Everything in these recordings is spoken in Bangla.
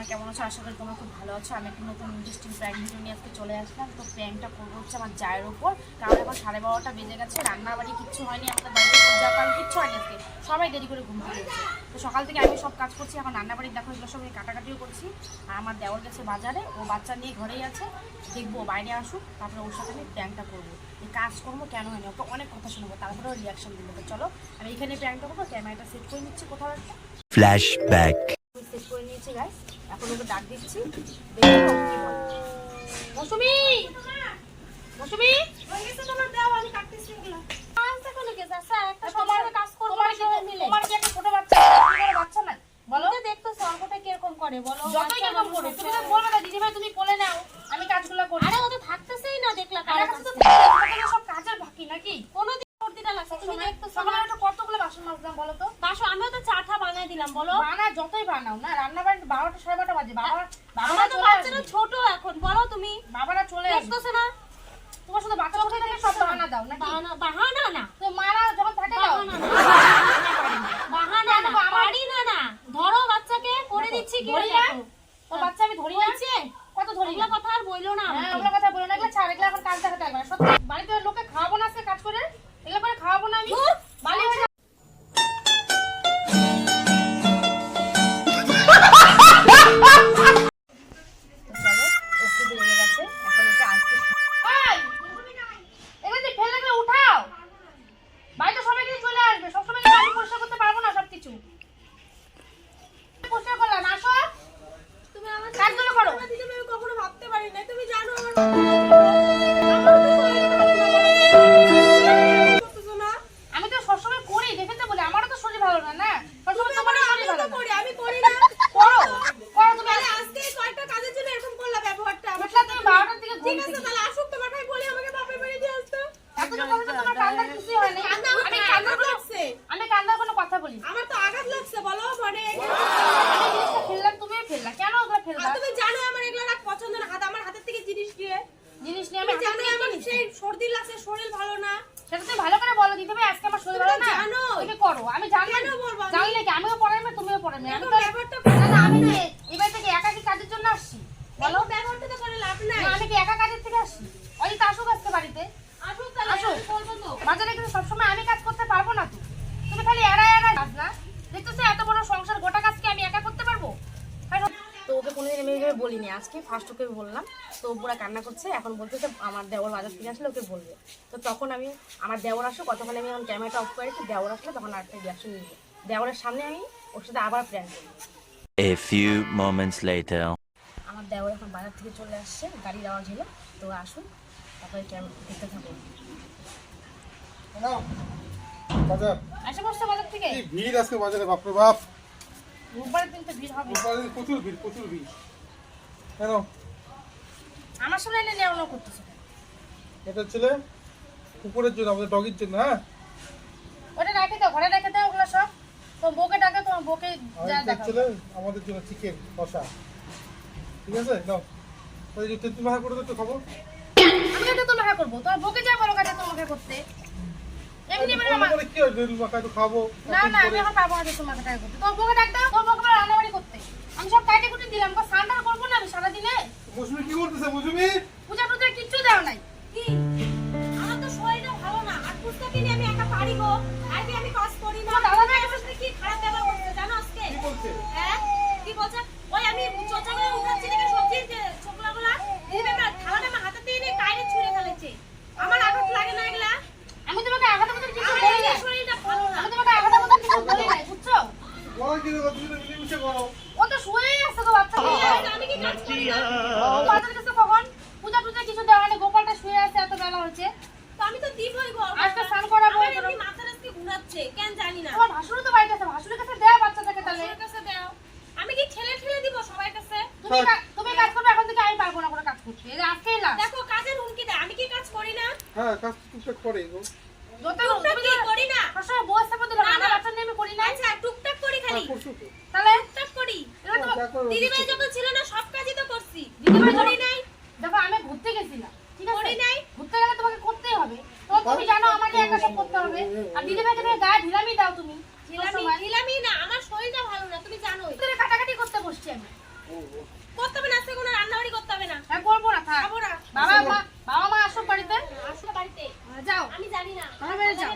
তোমরা কেমন আছো? আশা করি তোমরা খুব ভালো আছো। আমি একটা নতুন ইন্টারেস্টিং প্র্যাঙ্ক ভিডিও নিয়ে আজকে চলে আসলাম। তো প্র্যাঙ্কটা করব হচ্ছে আমার জায়ের ওপর। কারণ এখন সাড়ে বারোটা বেজে গেছে রান্না বাড়ি কিচ্ছু হয়নি, আমাদের বাড়িতে পূজা পান কিচ্ছু হয়নি আজকে। সবাই দেরি করে ঘুম থেকে উঠছে। তো সকাল থেকে আমি সব কাজ করছি, এখন রান্না বাড়ির দেখো এগুলো সব কাটাকাটিও করছি। আর আমার দেওয়ার গেছে বাজারে, ও বাচ্চা নিয়ে ঘরেই আছে। দেখব বাইরে আসুক, তারপরে ওর সাথে আমি প্র্যাঙ্কটা করব। এই কাজকর্ম কেন হয়নি? ওকে অনেক কথা শুনব তারপরে ওর রিয়াকশন তো চলো, আমি এখানে প্র্যাঙ্কটা করব, ক্যামেরাটা সেট করে নিচ্ছি কোথাও একটা। Flashback. সেট করে নিয়েছি গাইস এখন ওকে ডাক দিচ্ছি। মৌসুমি! মৌসুমি! দেখতো সর্বটা কীরকম করে বলো। যতই কীরকম করো তুমি বলবে দিদি ভাই তুমি বলে নাও। আমি কাজগুলো করি। দিলাম বলো। বানা যতই বানাও না রান্না বাড়ি বারোটা সাড়ে বারোটা বাজে। বাবা বাবারা আমার তো বাচ্চারা ছোট এখন বলো তুমি। বাবারা চলে আসবে। না। তোমার শুধু বাচ্চা কোথায় থাকে সব বাহানা দাও নাকি? বাহানা না। তো মারা যখন থাকে দাও। বাহানা না। না। পারি না। না ধরো বাচ্চাকে করে দিচ্ছি কি না? তোর বাচ্চা আমি ধরি না। কত ধরি ওগুলো না? কথা আর বইলো না হ্যাঁ। ওগুলো কথা বলো না। এগুলো ছাড় এগুলো এখন কাজ দেখাতে একবার সত্যি বাড়িতে লোকে খাওয়াবো না আজকে কাজ করে? এগুলো করে খাওয়াবো না আমি? বালি আসছি অজিত আসুক আজকে বাড়িতে। আসুক তাহলে আসুক। বাজারে কিন্তু সবসময় আমি কাজ করতে পারব না তো। তুমি খালি এড়া এড়া কাজ না। দেখতেছো এত বড় সংসার গোটা কাজ কি আমি একা করতে পারব? তো ওকে কোনোদিন আমি এইভাবে বলিনি। আজকে ফার্স্ট ওকে বললাম তো ও কান্না করছে। এখন বলতেছে আমার দেওয়ার বাজার থেকে আসলে ওকে বলবে। তো তখন আমি আমার দেওয়ার আসো কতক্ষণ আমি এখন ক্যামেরাটা অফ করেছি দেওয়ার আসলে তখন আরেকটা রিয়াকশন নিয়ে দেওয়ারের সামনে আমি ওর সাথে আবার প্ল্যান করব A few moments later. আমার দেওয়ার এখন বাজার থেকে চলে আসছে গাড়ির আওয়াজ হলো তো আসুন তারপরে দেখতে থাকব নাও, বাজার। আসে বাজার থেকে? ভিড় আজকে বাজারে বাপরে বাপ? রোববারের দিন তো ভিড় হবে। প্রচুর ভিড় প্রচুর ভিড়। কেন? আমার সামনে এনে নেওয়া করতেছে। এটা ছেলে? কুকুরের জন্য আমাদের ডগির জন্য হ্যাঁ? ওটা রেখে দাও ঘরে রেখে দাও ওগুলো সব। বউকে ডাকে তোমার বউকে যা আমাদের জন্য চিকেন কষা। ঠিক আছে? নাও। যে তেঁতুল মাখা করে তো খাব। আমি এটা তো মাখা করব তোর বকে যা বড় কাটা তো মাখা করতে। এমনি মানে করে কি হয় তেঁতুল মাখা তো খাব। না না আমি এখন পাবো না তেঁতুল মাখা টাকা করতে। তোর বকে ডাক তোর বকে রান্নাবাড়ি করতে। আমি সব কাটে কুটে দিলাম কো সান্ডা করব না আমি সারাদিনে? মৌসুমি কি করতেছে মৌসুমি? পূজা টুজা আজকে ঘুরাচ্ছে কেন জানি না। তোমার ভাসুরও তো বাড়িতে আছে ভাসুরের কাছে দেয়া বাচ্চাটাকে তাহলে। সবার কাছে দাও। আমি কি ঠেলে ঠেলে দিব সবার কাছে? তুমি তুমি কাজ করবে এখন থেকে আমি পারব না কোনো কাজ করতে। এই যে আজকেই না দেখো কাজের হুমকি দেয় আমি কি কাজ করি না? হ্যাঁ কাজ টুকটাক করে গো। যত টুকটাক কি করি না? সবসময় বউ সাথে দিলাম না, বাচ্চা নিয়ে আমি করি না। আচ্ছা টুকটাক করি খালি। হ্যাঁ, তো। তাহলে? টুকটাক করি। এবার তো হ্যাঁ, করো, দিদি ভাই করছ। যখন ছিল না সব কাজই তো করছি। দিদিভাই করি নাই। দেখো আমি ঘুরতে গেছিলাম ঠিক আছে? করি নাই। ঘুরতে গেলে তোমাকে করতেই হবে তো তুমি জানো আমাকে একা সব করতে হবে। আর দিদিভাইকে তুমি গায়ে ঢিলামি দাও তুমি। ঢিলামি ঢিলামি না আমার শরীরটা ভালো না তুমি জানোই। তোদের কাটাকাটি করতে বসছি আমি। করতে হবে না আজকে কোনো রান্নাবাড়ি করতে হবে না। হ্যাঁ করব না থাক। খাব না। বাবা মা বাবা মা আসো বাড়িতে। আসলে বাড়িতে। হ্যাঁ, যাও। আমি জানি না। আমার বাড়ি যাও।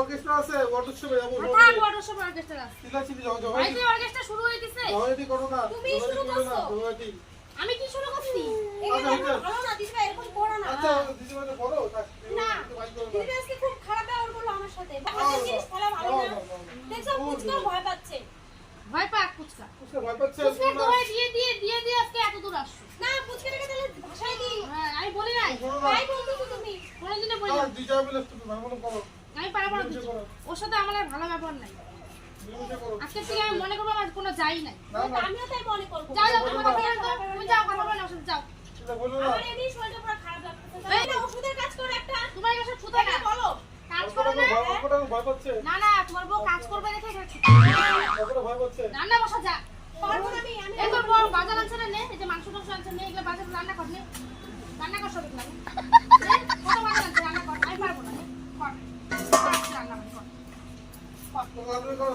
অর্কেস্ট্রা আছে ওয়াটারশপে যাব। থাক ওয়াটার সব অর্কেস্ট্রা চিল্লাচিল্লি যাও যাও। বাড়িতে অর্কেস্ট্রা শুরু হয়ে গেছে। জগাইটি করো না তুমি শুরু করছ। আমি কি শুরু করছি? এগুলো আচ্ছা, আচ্ছা। ভালো না দিদিভাই এরকম করো না। আচ্ছা দিদিমাকে করো থাক। না। না দিদিভাই আজকে খুব খারাপ ব্যবহার করল আমার সাথে। বাচ্চাদের জিনিস ফেলা ভালো না। দেখছ পুচকেও ভয় পাচ্ছে। ভয় পাক ফুচকা। বুঝতে ভয় পাচ্ছে ফুচকা দোহাই দিয়ে দিয়ে দিয়ে দিয়ে আজকে এত দূর আসছো। না পুচকেটাকে তাহলে ভাষায় দিই হ্যাঁ আমি বলি নাই। করো না তাই তুমি। কোনোদিনও বলি আবার নাই। দুইটা মিলে তুমি ভালো মতো করো। আমি পারব না মিলেমিশে কিছু। করো ওর সাথে আমার আর ভালো ব্যবহার নাই। আজকে থেকে আমি মনে করব আমার কোনো যাই নাই। না না। আমিও তাই মনে করব। যাও যাও তুমি বলো তো। যাও কথা বলো না ওর সাথে যাও। এটা বলো না। আমার এমনি শরীরটা পুরো খারাপ লাগতেছে। ওষুধের কাজ করো একটা তোমার কাছে ছুতো না তাকে বলো কাজ অল্পটা করো না ভয় অল্পটা না না তোমার বউ কাজ করবে রেখে গেছে। ছুতো। ভয় ভয় না রান্না বসা যা। পারব না আমি আমি তোর বউ বাজার আনছে না নে। এই যে মাংস টাংস আনছে নে এগুলো বাজার রান্না কর নে। রান্না কর সব এগুলো নে। নে, কত বাজার আনছে রান্না কর। আমি পারব না নে, কর কর, রান্না কর, কর। করো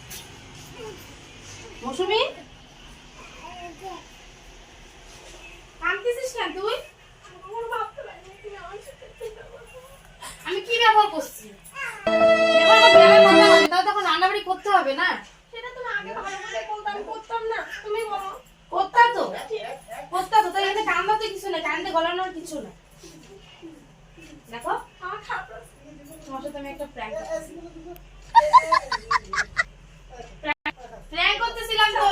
মৌসুমি? কাঁদতেছিস কেন তুই? আমি কি ব্যবহার করছি? তখন রান্নাবাড়ি করতে হবে না? সেটা তুমি আগে ভালো করে করতাম না তুমি বলো। করতা তো করতা তো তাই এখানে কান্দাতে কিছু নেই কান্দে গলানোর কিছু নেই। দেখো। তোমার সাথে আমি একটা প্র্যাঙ্ক করতেছিলাম তো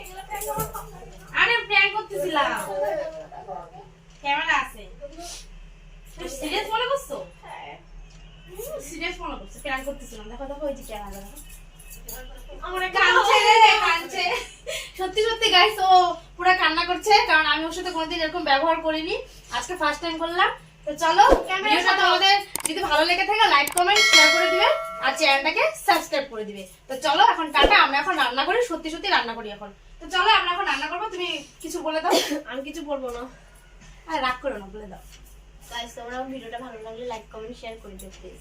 এগুলো প্র্যাঙ্ক আমার ভালো লাগে না। আরে প্র্যাঙ্ক করতেছিলাম ক্যামেরা আছে তুমি সিরিয়াস মনে করছ সিরিয়াস মনে করছ প্র্যাঙ্ক করতেছিলাম। দেখো দেখো ওই যে কাঁদছে সত্যি সত্যি গাইস ও পুরো কান্না করছে কারণ আমি ওর সাথে কোনোদিন এরকম ব্যবহার করিনি। আজকে ফার্স্ট টাইম করলাম। তো চলো ভিডিওটা তোমাদের যদি ভালো লেগে থাকে লাইক কমেন্ট শেয়ার করে দিবে। আর চ্যানেলটাকে সাবস্ক্রাইব করে দিবে। তো চলো এখন টাটা আমরা এখন রান্না করি সত্যি সত্যি রান্না করি এখন। তো চলো আমরা এখন রান্না করব তুমি কিছু বলে দাও। আমি কিছু বলব না। আর রাগ করো না বলে দাও। গাইস তোমরা ভিডিওটা ভালো লাগলে লাইক কমেন্ট শেয়ার করে দিও প্লিজ